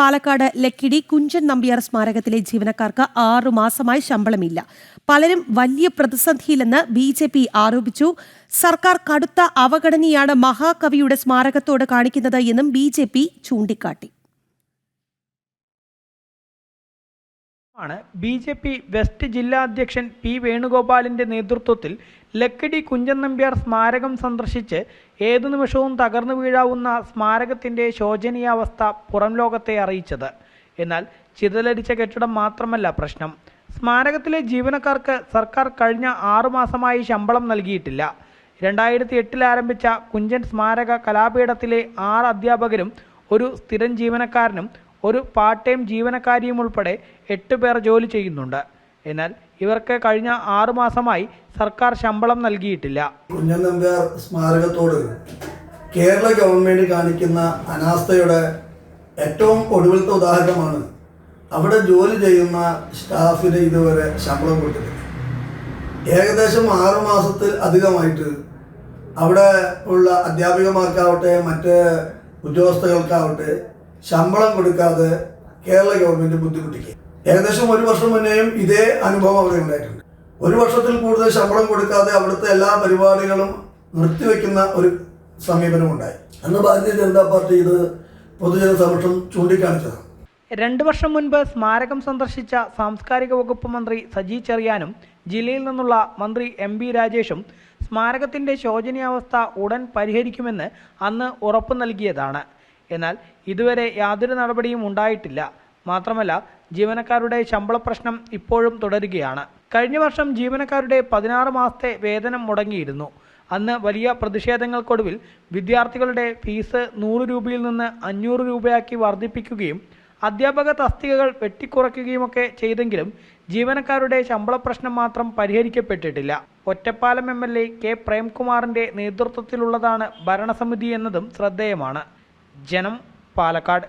പാലക്കാട് ലക്കിടി കുഞ്ചൻ നമ്പ്യാർ സ്മാരകത്തിലെ ജീവനക്കാർക്ക് ആറു മാസമായി ശമ്പളമില്ല. പലരും വലിയ പ്രതിസന്ധിയിലെന്ന് ബി ജെ പി ആരോപിച്ചു. സർക്കാർ കടുത്ത അവഗണനയാണ് മഹാകവിയുടെ സ്മാരകത്തോട് കാണിക്കുന്നത് എന്നും ബി ജെ പി ചൂണ്ടിക്കാട്ടി. ആണ്. ബി ജെ പി വെസ്റ്റ് ജില്ലാ അധ്യക്ഷൻ പി വേണുഗോപാലിന്റെ നേതൃത്വത്തിൽ ലക്കിടി കുഞ്ചൻ നമ്പ്യാർ സ്മാരകം സന്ദർശിച്ച് ഏതു നിമിഷവും തകർന്നു വീഴാവുന്ന സ്മാരകത്തിന്റെ ശോചനീയാവസ്ഥ പുറം ലോകത്തെ അറിയിച്ചത്. എന്നാൽ ചിതലരിച്ച കെട്ടിടം മാത്രമല്ല പ്രശ്നം. സ്മാരകത്തിലെ ജീവനക്കാർക്ക് സർക്കാർ കഴിഞ്ഞ ആറുമാസമായി ശമ്പളം നൽകിയിട്ടില്ല. രണ്ടായിരത്തി എട്ടിൽ ആരംഭിച്ച കുഞ്ചൻ സ്മാരക കലാപീഠത്തിലെ ആറ് അധ്യാപകരും ഒരു സ്ഥിരം ജീവനക്കാരനും ഒരു പാർട്ട് ടൈം ജീവനക്കാരിയും ഉൾപ്പെടെ എട്ട് പേർ ജോലി ചെയ്യുന്നുണ്ട്. എന്നാൽ ഇവർക്ക് കഴിഞ്ഞ ആറു മാസമായി സർക്കാർ ശമ്പളം നൽകിയിട്ടില്ല. കുഞ്ഞൻ സ്മാരകത്തോട് കേരള ഗവൺമെന്റ് കാണിക്കുന്ന അനാസ്ഥയുടെ ഏറ്റവും ഒടുവിലത്തെ ഉദാഹരണമാണ്. അവിടെ ജോലി ചെയ്യുന്ന സ്റ്റാഫിന് ഇതുവരെ ശമ്പളം കൊടുത്തിട്ടില്ല. ഏകദേശം ആറു മാസത്തിൽ അധികമായിട്ട് അവിടെ ഉള്ള അധ്യാപികമാർക്കാവട്ടെ മറ്റ് ഉദ്യോഗസ്ഥകൾക്കാവട്ടെ ശമ്പളം കൊടുക്കാതെ കേരള ഗവൺമെന്റ് ബുദ്ധിമുട്ടിക്കുക ഏകദേശം ഒരു വർഷം മുന്നേയും ഇതേ അനുഭവം അവിടെ ഉണ്ടായിട്ടുണ്ട്. ഒരു വർഷത്തിൽ കൂടുതൽ ശമ്പളം കൊടുക്കാതെ അവിടുത്തെ എല്ലാ പരിപാടികളും നിർത്തിവെക്കുന്ന ഒരു സമീപനം ഉണ്ടായി. അന്ന് ഭാരതീയ ജനതാ പാർട്ടി ഇത് പൊതുജന സമക്ഷം ചൂണ്ടിക്കാണിച്ചതാണ്. രണ്ടു വർഷം മുൻപ് സ്മാരകം സന്ദർശിച്ച സാംസ്കാരിക വകുപ്പ് മന്ത്രി സജി ചെറിയാനും ജില്ലയിൽ നിന്നുള്ള മന്ത്രി എം ബി രാജേഷും സ്മാരകത്തിന്റെ ശോചനീയാവസ്ഥ ഉടൻ പരിഹരിക്കുമെന്ന് അന്ന് ഉറപ്പു നൽകിയതാണ്. എന്നാൽ ഇതുവരെ യാതൊരു നടപടിയും ഉണ്ടായിട്ടില്ല. മാത്രമല്ല ജീവനക്കാരുടെ ശമ്പള പ്രശ്നം ഇപ്പോഴും തുടരുകയാണ്. കഴിഞ്ഞ വർഷം ജീവനക്കാരുടെ പതിനാറ് മാസത്തെ വേതനം മുടങ്ങിയിരുന്നു. അന്ന് വലിയ പ്രതിഷേധങ്ങൾക്കൊടുവിൽ വിദ്യാർത്ഥികളുടെ ഫീസ് നൂറ് രൂപയിൽ നിന്ന് അഞ്ഞൂറ് രൂപയാക്കി വർദ്ധിപ്പിക്കുകയും അധ്യാപക തസ്തികകൾ വെട്ടിക്കുറയ്ക്കുകയുമൊക്കെ ചെയ്തെങ്കിലും ജീവനക്കാരുടെ ശമ്പള പ്രശ്നം മാത്രം പരിഹരിക്കപ്പെട്ടിട്ടില്ല. Ottapalam M L A K പ്രേംകുമാറിന്റെ നേതൃത്വത്തിലുള്ളതാണ് ഭരണസമിതി എന്നതും ശ്രദ്ധേയമാണ്. ജനം പാലക്കാട്